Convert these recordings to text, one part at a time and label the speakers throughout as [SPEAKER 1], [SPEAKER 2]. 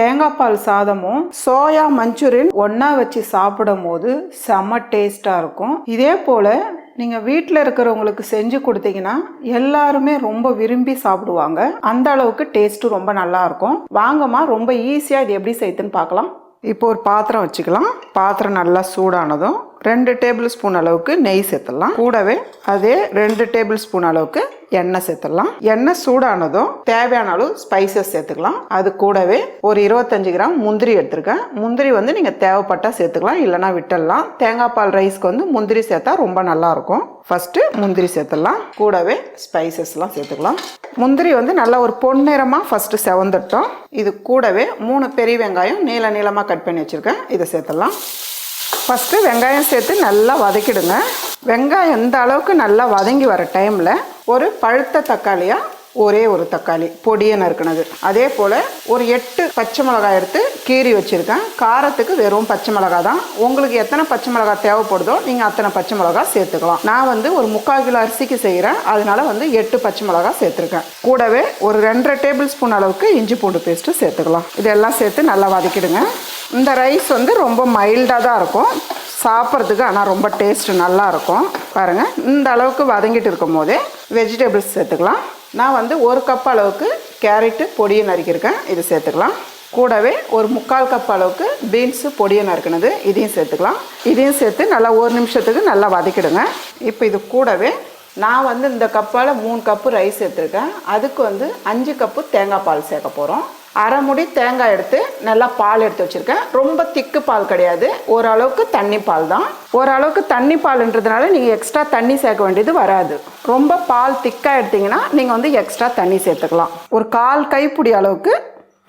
[SPEAKER 1] தேங்காய் பால் சாதமும் soya Manchurian ஒன்றா வச்சு சாப்பிடும் போது செம்ம டேஸ்ட்டாக இருக்கும். இதே போல் நீங்கள் வீட்டில் இருக்கிறவங்களுக்கு செஞ்சு கொடுத்தீங்கன்னா எல்லாருமே ரொம்ப விரும்பி சாப்பிடுவாங்க. அந்த அளவுக்கு டேஸ்ட்டும் ரொம்ப நல்லாயிருக்கும் வாங்கம்மா ரொம்ப ஈஸியாக இது எப்படி செய்யுதுன்னு பார்க்கலாம். இப்போ ஒரு பாத்திரம் வச்சுக்கலாம். பாத்திரம் நல்லா சூடானதும் ரெண்டு டேபிள் ஸ்பூன் அளவுக்கு நெய் சேர்த்துடலாம். கூடவே அதே ரெண்டு டேபிள் ஸ்பூன் அளவுக்கு எண்ணெய் சேர்த்துடலாம். எண்ணெய் சூடானதும் தேவையான அளவு ஸ்பைசஸ் சேர்த்துக்கலாம். அது கூடவே ஒரு இருபத்தஞ்சு கிராம் முந்திரி எடுத்திருக்கேன். முந்திரி வந்து நீங்கள் தேவைப்பட்டால் சேர்த்துக்கலாம் இல்லைனா விட்டுடலாம். தேங்காய் பால் ரைஸ்க்கு வந்து முந்திரி சேர்த்தா ரொம்ப நல்லாயிருக்கும் ஃபஸ்ட்டு முந்திரி சேர்த்துடலாம். கூடவே ஸ்பைசஸ்லாம் சேர்த்துக்கலாம். முந்திரி வந்து நல்லா ஒரு பொன்னிறமாக ஃபஸ்ட்டு செவந்துட்டோம். இது கூடவே மூணு பெரிய வெங்காயம் நீள நீளமாக கட் பண்ணி வச்சுருக்கேன். இதை சேர்த்துடலாம். ஃபஸ்ட்டு வெங்காயம் சேர்த்து நல்லா வதக்கிடுங்க. வெங்காயம் எந்த அளவுக்கு நல்லா வதங்கி வர டைமில் ஒரு பழுத்த தக்காளியாக ஒரே ஒரு தக்காளி பொடியை நறுக்கினது அதே போல் ஒரு எட்டு பச்சை மிளகாய் எடுத்து கீறி வச்சுருக்கேன். காரத்துக்கு வெறும் பச்சை மிளகாய் தான். உங்களுக்கு எத்தனை பச்சை மிளகாய் தேவைப்படுதோ நீங்கள் அத்தனை பச்சை மிளகாய் சேர்த்துக்கலாம். நான் வந்து ஒரு முக்கால் கிலோ அரிசிக்கு செய்கிறேன் அதனால வந்து எட்டு பச்சை மிளகாய் சேர்த்துருக்கேன். கூடவே ஒரு ரெண்டரை டேபிள் ஸ்பூன் அளவுக்கு இஞ்சி பூண்டு பேஸ்ட்டு சேர்த்துக்கலாம். இதெல்லாம் சேர்த்து நல்லா வதக்கிடுங்க. இந்த ரைஸ் வந்து ரொம்ப மைல்டாக தான் இருக்கும். சாப்பிட்றதுக்கு ஆனால் ரொம்ப டேஸ்ட் நல்லாயிருக்கும். பாருங்கள் இந்த அளவுக்கு வதங்கிட்டு இருக்கும் போதே வெஜிடபிள்ஸ் சேர்த்துக்கலாம். நான் வந்து ஒரு கப் அளவுக்கு கேரட்டு பொடியை நறுக்கியிருக்கேன். இது சேர்த்துக்கலாம். கூடவே ஒரு முக்கால் கப் அளவுக்கு பீன்ஸு பொடியை நறுக்கினது இதையும் சேர்த்துக்கலாம். இதையும் சேர்த்து நல்லா ஒரு நிமிஷத்துக்கு நல்லா வதக்கிடுங்க. இப்போ இது கூடவே நான் வந்து இந்த கப்பால் மூணு கப்பு ரைஸ் சேர்த்துருக்கேன். அதுக்கு வந்து அஞ்சு கப்பு தேங்காய் பால் சேர்க்க போகிறோம் அரைமுடி தேங்காய் எடுத்து நல்லா பால் எடுத்து வச்சுருக்கேன். ரொம்ப திக்கு பால் கிடையாது. ஓரளவுக்கு தண்ணி பால் தான். ஓரளவுக்கு தண்ணி பால்ன்றதுனால நீங்கள் எக்ஸ்ட்ரா தண்ணி சேர்க்க வேண்டியது வராது. ரொம்ப பால் திக்காக எடுத்தீங்கன்னா நீங்கள் வந்து எக்ஸ்ட்ரா தண்ணி சேர்த்துக்கலாம். ஒரு கால் கைப்பிடி அளவுக்கு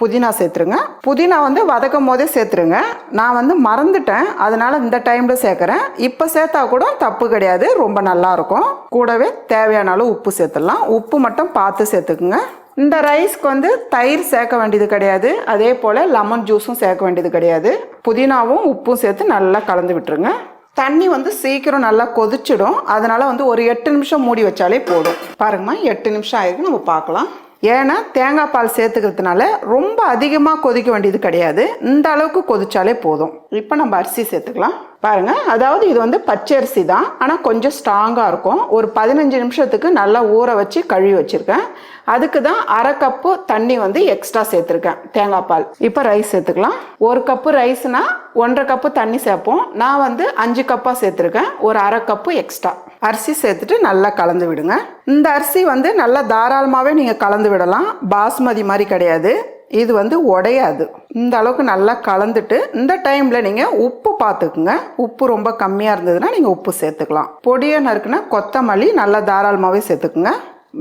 [SPEAKER 1] புதினா சேர்த்துருங்க. புதினா வந்து வதக்கும் போதே சேர்த்துருங்க. நான் வந்து மறந்துட்டேன். அதனால் இந்த டைமில் சேர்க்குறேன். இப்போ சேர்த்தா கூட தப்பு கிடையாது. ரொம்ப நல்லாயிருக்கும் கூடவே தேவையான அளவு உப்பு சேர்த்துடலாம். உப்பு மட்டும் பார்த்து சேர்த்துக்குங்க. இந்த ரைஸ்க்கு வந்து தயிர் சேர்க்க வேண்டியது கிடையாது. அதே போல் லெமன் ஜூஸும் சேர்க்க வேண்டியது கிடையாது. புதினாவும் உப்பும் சேர்த்து நல்லா கலந்து விட்டுருங்க. தண்ணி வந்து சீக்கிரம் நல்லா கொதிச்சிடும். அதனால் வந்து ஒரு எட்டு நிமிஷம் மூடி வச்சாலே போதும். பாருங்கம்மா எட்டு நிமிஷம் ஆயிருக்கு. நம்ம பார்க்கலாம். ஏன்னா தேங்காய் பால் சேர்த்துக்கிறதுனால ரொம்ப அதிகமாக கொதிக்க வேண்டியது கிடையாது. இந்த அளவுக்கு கொதிச்சாலே போதும். இப்போ நம்ம அரிசி சேர்த்துக்கலாம். பாருங்கள் அதாவது இது வந்து பச்சரிசி தான். ஆனால் கொஞ்சம் ஸ்ட்ராங்காக இருக்கும். ஒரு பதினஞ்சு நிமிஷத்துக்கு நல்லா ஊற வச்சு கழுவி வச்சுருக்கேன். அதுக்கு தான் அரை கப்பு தண்ணி வந்து எக்ஸ்ட்ரா சேர்த்துருக்கேன். தேங்காய் பால். இப்போ ரைஸ் சேர்த்துக்கலாம். ஒரு கப்பு ரைஸ்னால் ஒன்றரை கப்பு தண்ணி சேர்ப்போம். நான் வந்து அஞ்சு கப்பாக சேர்த்துருக்கேன். ஒரு அரை கப்பு எக்ஸ்ட்ரா அரிசி சேர்த்துட்டு நல்லா கலந்து விடுங்க. இந்த அரிசி வந்து நல்லா தாராளமாகவே நீங்கள் கலந்து விடலாம். பாஸ்மதி மாதிரி கிடையாது. இது வந்து உடையாது. இந்த அளவுக்கு நல்லா கலந்துட்டு இந்த டைமில் நீங்கள் உப்பு பார்த்துக்குங்க உப்பு ரொம்ப கம்மியாக இருந்ததுன்னா நீங்கள் உப்பு சேர்த்துக்கலாம். பொடியை நறுக்குனா கொத்தமல்லி நல்லா தாராளமாகவே சேர்த்துக்குங்க.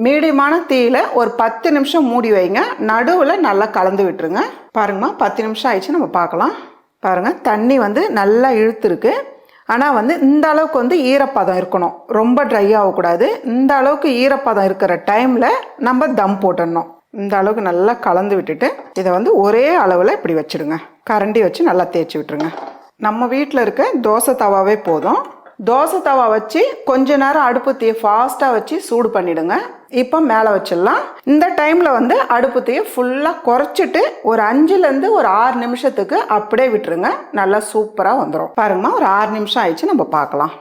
[SPEAKER 1] மீடியமான தீயில ஒரு பத்து நிமிஷம் மூடி வைங்க. நடுவில் நல்லா கலந்து விட்டுருங்க. பாருங்கம்மா பத்து நிமிஷம் ஆயிடுச்சு நம்ம பார்க்கலாம் பாருங்கள் தண்ணி வந்து நல்லா இழுத்துருக்கு. ஆனால் வந்து இந்த அளவுக்கு வந்து ஈரப்பதம் இருக்கணும். ரொம்ப ட்ரை ஆகக்கூடாது. இந்த அளவுக்கு ஈரப்பதம் இருக்கிற டைமில் நம்ம தம் போட்டுடணும். இந்த அளவுக்கு நல்லா கலந்து விட்டுட்டு இதை வந்து ஒரே அளவில் இப்படி வச்சுடுங்க. கரண்டி வச்சு நல்லா தேய்ச்சி விட்டுருங்க. நம்ம வீட்டில் இருக்க தோசை தவாவே போதும். தோசை தவா வச்சு கொஞ்ச நேரம் அடுப்பு தீயை ஃபாஸ்ட்டாக வச்சு சூடு பண்ணிவிடுங்க இப்போ மேலே வச்சிடலாம். இந்த டைமில் வந்து அடுப்பு தீயை ஃபுல்லாக குறைச்சிட்டு ஒரு அஞ்சுலேருந்து ஒரு ஆறு நிமிஷத்துக்கு அப்படியே விட்டுருங்க. நல்லா சூப்பராக வந்துடும் பாருங்கம்மா ஒரு ஆறு நிமிஷம் ஆயிடுச்சு நம்ம பார்க்கலாம்.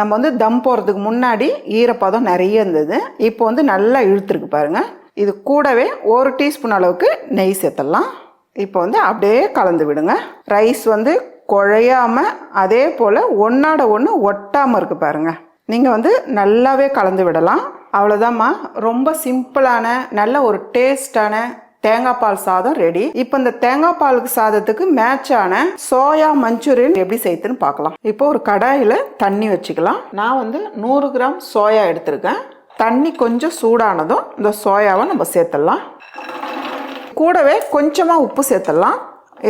[SPEAKER 1] நம்ம வந்து தம் போகிறதுக்கு முன்னாடி ஈரப்பதம் நிறைய இருந்தது. இப்போ வந்து நல்லா இழுத்துருக்கு பாருங்கள் இது கூடவே ஒரு டீஸ்பூன் அளவுக்கு நெய் சேர்த்துடலாம். இப்போ வந்து அப்படியே கலந்து விடுங்க. ரைஸ் வந்து குழையாமல் அதே போல் ஒன்றோட ஒன்று ஒட்டாமல் இருக்கு பாருங்கள் நீங்கள் வந்து நல்லாவே கலந்து விடலாம். அவ்வளோதாம்மா ரொம்ப சிம்பிளான நல்ல ஒரு டேஸ்டான தேங்காய் பால் சாதம் ரெடி. இப்போ இந்த தேங்காய் பாலுக்கு சாதத்துக்கு மேட்சான சோயா மஞ்சூரியன் எப்படி செய்யுதுன்னு பார்க்கலாம். இப்போ ஒரு கடாயில் தண்ணி வச்சுக்கலாம். நான் வந்து நூறு கிராம் சோயா எடுத்திருக்கேன். தண்ணி கொஞ்சம் சூடானதும் இந்த சோயாவை நம்ம சேர்த்துடலாம். கூடவே கொஞ்சமாக உப்பு சேர்த்துடலாம்.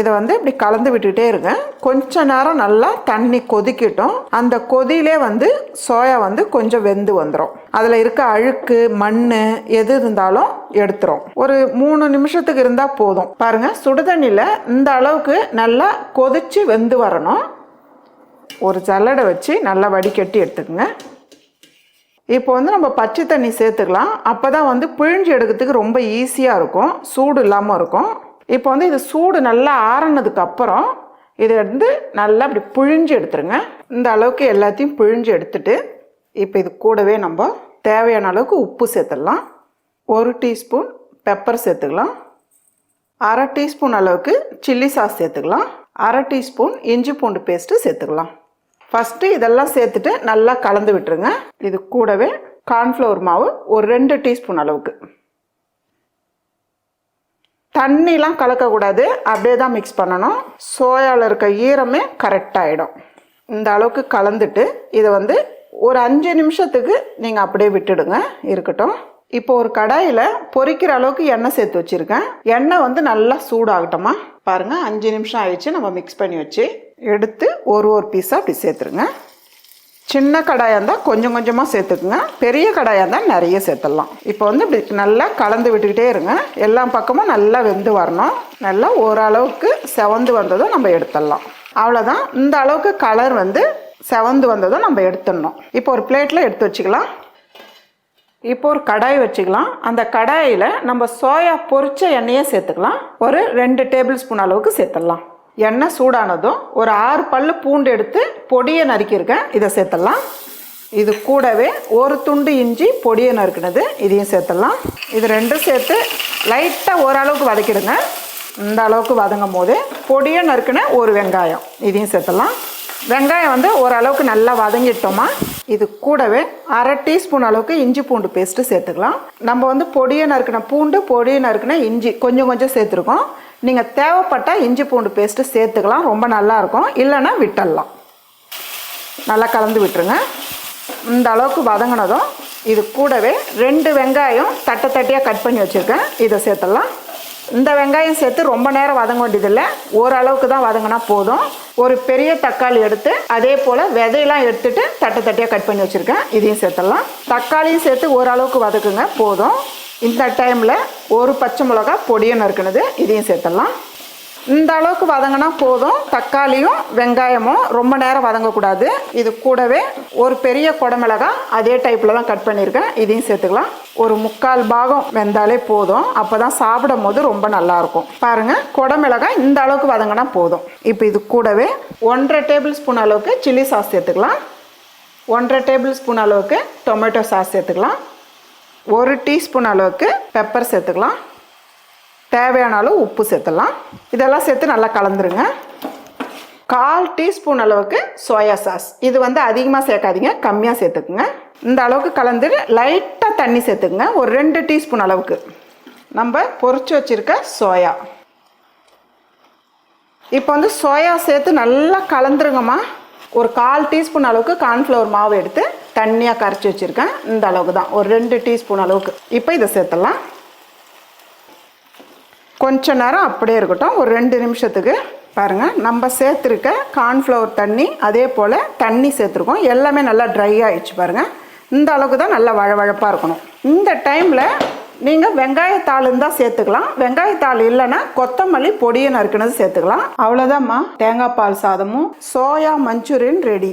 [SPEAKER 1] இதை வந்து இப்படி கலந்து விட்டுகிட்டே இருங்க. கொஞ்ச நேரம் நல்லா தண்ணி கொதிக்கட்டும். அந்த கொதியிலே வந்து சோயா வந்து கொஞ்சம் வெந்து வந்துடும் அதில் இருக்க அழுக்கு மண் எது இருந்தாலும் எடுத்துரும். ஒரு மூணு நிமிஷத்துக்கு இருந்தால் போதும். பாருங்கள் சுடுதண்ணியில் இந்த அளவுக்கு நல்லா கொதித்து வெந்து வரணும். ஒரு சல்லடை வச்சு நல்லா வடிகட்டி எடுத்துக்கோங்க. இப்போ வந்து நம்ம பச்சை தண்ணி சேர்த்துக்கலாம். அப்போ தான் வந்து பிழிஞ்சு எடுக்கிறதுக்கு ரொம்ப ஈஸியாக இருக்கும். சூடு இல்லாமல் இருக்கும். இப்போ வந்து இது சூடு நல்லா ஆறினதுக்கப்புறம் இதை வந்து நல்லா அப்படி பிழிஞ்சு எடுத்துருங்க. இந்த அளவுக்கு எல்லாத்தையும் பிழிஞ்சு எடுத்துட்டு இப்போ இது கூடவே நம்ம தேவையான அளவுக்கு உப்பு சேர்த்துடலாம். ஒரு டீஸ்பூன் பெப்பர் சேர்த்துக்கலாம். அரை டீஸ்பூன் அளவுக்கு சில்லி சாஸ் சேர்த்துக்கலாம். அரை டீஸ்பூன் இஞ்சி பூண்டு பேஸ்ட்டு சேர்த்துக்கலாம். ஃபஸ்ட்டு இதெல்லாம் சேர்த்துட்டு நல்லா கலந்து விட்டுருங்க. இது கூடவே கார்ன்ஃப்ளவர் மாவு ஒரு ரெண்டு டீஸ்பூன் அளவுக்கு. தண்ணிலாம் கலக்கக்கூடாது. அப்படியே தான் மிக்ஸ் பண்ணணும். சோயாவில் இருக்க ஈரமே கரெக்டாகிடும் இந்த அளவுக்கு கலந்துட்டு இதை வந்து ஒரு அஞ்சு நிமிஷத்துக்கு நீங்கள் அப்படியே விட்டுடுங்க. இருக்கட்டும். இப்போ ஒரு கடாயில் பொறிக்கிற அளவுக்கு எண்ணெய் சேர்த்து வச்சுருக்கேன். எண்ணெய் வந்து நல்லா சூடாகட்டுமா பாருங்கள் அஞ்சு நிமிஷம் ஆயிடுச்சு நம்ம மிக்ஸ் பண்ணி வச்சு எடுத்து ஒரு ஒரு பீஸாக அப்படி சேர்த்துருங்க. சின்ன கடாயாக இருந்தால் கொஞ்சம் கொஞ்சமாக சேர்த்துக்குங்க. பெரிய கடாயாக இருந்தால் நிறைய சேர்த்துடலாம். இப்போ வந்து இப்படி நல்லா கலந்து விட்டுக்கிட்டே இருங்க. எல்லா பக்கமும் நல்லா வெந்து வரணும். நல்லா ஓரளவுக்கு செவந்து வந்ததும் நம்ம எடுத்துடலாம். அவ்வளோதான் இந்த அளவுக்கு கலர் வந்து செவந்து வந்ததும் நம்ம எடுத்துடணும். இப்போ ஒரு பிளேட்டில் எடுத்து வச்சுக்கலாம். இப்போ ஒரு கடாய் வச்சுக்கலாம். அந்த கடாயில் நம்ம சோயா பொரிச்ச எண்ணெயை சேர்த்துக்கலாம். ஒரு ரெண்டு டேபிள் ஸ்பூன் அளவுக்கு சேர்த்துடலாம். எண்ணெய் சூடானதும் ஒரு ஆறு பல் பூண்டு எடுத்து பொடியை நறுக்கியிருக்கேன். இதை சேர்த்துடலாம். இது கூடவே ஒரு துண்டு இஞ்சி பொடியை நறுக்கினது இதையும் சேர்த்துடலாம். இது ரெண்டும் சேர்த்து லைட்டாக ஓரளவுக்கு வதக்கிடுங்க. இந்த அளவுக்கு வதங்கும் போது பொடியை நறுக்கின ஒரு வெங்காயம் இதையும் சேர்த்துடலாம். வெங்காயம் வந்து ஓரளவுக்கு நல்லா வதங்கிட்டோமா இது கூடவே அரை டீஸ்பூன் அளவுக்கு இஞ்சி பூண்டு பேஸ்ட்டு சேர்த்துக்கலாம். நம்ம வந்து பொடியை நறுக்கின பூண்டு பொடியை நறுக்கின இஞ்சி கொஞ்சம் கொஞ்சம் சேர்த்துருக்கோம். நீங்கள் தேவைப்பட்டால் இஞ்சி பூண்டு பேஸ்ட்டு சேர்த்துக்கலாம். ரொம்ப நல்லாயிருக்கும் இல்லைன்னா விட்டுடலாம். நல்லா கலந்து விட்டுருங்க. இந்த அளவுக்கு வதங்கினதும் இது கூடவே ரெண்டு வெங்காயம் தட்டை தட்டியாக கட் பண்ணி வச்சுருக்கேன். இதை சேர்த்துடலாம். இந்த வெங்காயம் சேர்த்து ரொம்ப நேரம் வதங்க வேண்டியதில்லை. ஓரளவுக்கு தான் வதங்கினா போதும். ஒரு பெரிய தக்காளி எடுத்து அதே போல் விதையெல்லாம் எடுத்துட்டு தட்டை தட்டியாக கட் பண்ணி வச்சுருக்கேன். இதையும் சேர்த்துடலாம். தக்காளியும் சேர்த்து ஓரளவுக்கு வதக்குங்க போதும். இந்த டைமில் ஒரு பச்சை மிளகா பொடியை நறுக்குனது இதையும் சேர்த்துடலாம். இந்த அளவுக்கு வதங்கினா போதும். தக்காளியும் வெங்காயமும் ரொம்ப நேரம் வதங்கக்கூடாது. இது கூடவே ஒரு பெரிய குடமிளகா அதே டைப்பில் தான் கட் பண்ணியிருக்கேன் இதையும் சேர்த்துக்கலாம். ஒரு முக்கால் பாகம் வெந்தாலே போதும். அப்போ தான் சாப்பிடும் போது ரொம்ப நல்லாயிருக்கும். பாருங்கள் குடமிளகாய் இந்த அளவுக்கு வதங்கினா போதும். இப்போ இது கூடவே ஒன்றரை டேபிள் ஸ்பூன் அளவுக்கு சில்லி சாஸ் சேர்த்துக்கலாம். ஒன்றரை டேபிள் ஸ்பூன் அளவுக்கு டொமேட்டோ சாஸ் சேர்த்துக்கலாம். ஒரு டீஸ்பூன் அளவுக்கு பெப்பர் சேர்த்துக்கலாம். தேவையான அளவு உப்பு சேர்த்துடலாம். இதெல்லாம் சேர்த்து நல்லா கலந்துருங்க. கால் டீஸ்பூன் அளவுக்கு சோயா சாஸ் இது வந்து அதிகமாக சேர்க்காதீங்க கம்மியாக சேர்த்துக்குங்க. இந்த அளவுக்கு கலந்துட்டு லைட்டாக தண்ணி சேர்த்துக்குங்க. ஒரு ரெண்டு டீஸ்பூன் அளவுக்கு. நம்ம பொறிச்சு வச்சுருக்க சோயா இப்போ வந்து சோயா சேர்த்து நல்லா கலந்துருங்கம்மா. ஒரு கால் டீஸ்பூன் அளவுக்கு கார்ன்ஃப்ளவர் மாவு எடுத்து தண்ணியாக கரைச்சி வச்சுருக்கேன். இந்த அளவுக்கு தான். ஒரு ரெண்டு டீஸ்பூன் அளவுக்கு. இப்போ இதை சேர்த்துடலாம். கொஞ்ச நேரம் அப்படியே இருக்கட்டும். ஒரு ரெண்டு நிமிஷத்துக்கு பாருங்கள் நம்ம சேர்த்துருக்க கார்ன்ஃப்ளவர் தண்ணி அதே போல் தண்ணி சேர்த்துருக்கோம். எல்லாமே நல்லா ட்ரை ஆகிடுச்சு பாருங்கள் இந்த அளவுக்கு தான் நல்லா வழவழப்பாக இருக்கணும். இந்த டைமில் நீங்கள் வெங்காயத்தாள் இருந்தால் சேர்த்துக்கலாம். வெங்காயத்தாள் இல்லைன்னா கொத்தமல்லி பொடியை நறுக்கினது சேர்த்துக்கலாம். அவ்வளோதாம்மா தேங்காய் பால் சாதமும் சோயா மஞ்சூரியன் ரெடி